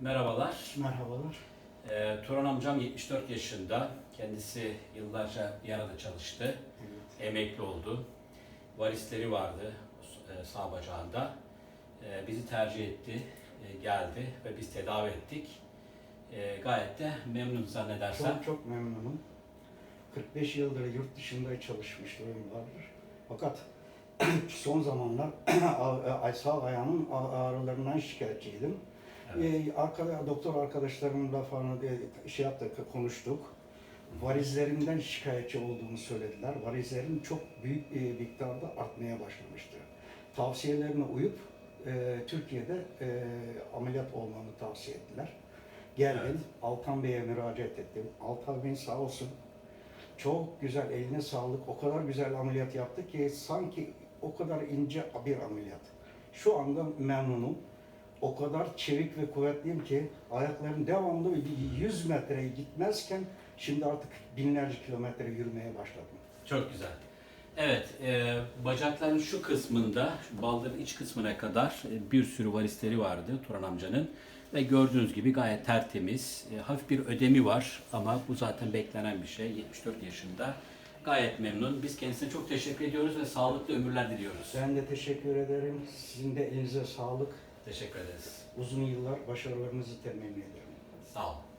Merhabalar. Merhabalar. Ee, Turan amcam 74 yaşında. Kendisi yıllarca bir arada çalıştı. Evet. Emekli oldu. Varisleri vardı e, sağ bacağında. E, bizi tercih etti, e, geldi ve biz tedavi ettik. E, gayet de memnun zannedersem. Çok çok memnunum. 45 yıldır yurt dışında çalışmışlığım vardır. Fakat son zamanlar sağ ayağımın ağrılarından şikayetçiydim. Evet. Ee, arka, doktor arkadaşlarımla falan de, şey yaptık, konuştuk. Varizlerimden şikayetçi olduğunu söylediler. Varizlerim çok büyük e, miktarda artmaya başlamıştı. Tavsiyelerine uyup e, Türkiye'de e, ameliyat olmamı tavsiye ettiler. Geldim, Evet. Altan Bey'e müracaat ettim. Altan Bey sağ olsun çok güzel, eline sağlık. O kadar güzel ameliyat yaptı ki sanki o kadar ince bir ameliyat. Şu anda memnunum. O kadar çevik ve kuvvetliyim ki ayaklarım devamlı 100 metre gitmezken şimdi artık binlerce kilometre yürümeye başladım. Çok güzel. Evet, e, bacakların şu kısmında, şu baldırın iç kısmına kadar e, bir sürü varisleri vardı Turan amcanın. Ve gördüğünüz gibi gayet tertemiz. E, hafif bir ödemi var ama bu zaten beklenen bir şey. 74 yaşında. Gayet memnun. Biz kendisine çok teşekkür ediyoruz ve sağlıklı ömürler diliyoruz. Ben de teşekkür ederim. Sizin de elinize sağlık. Teşekkür ederiz. Uzun yıllar başarılarınızı temenni ederim. Sağ olun.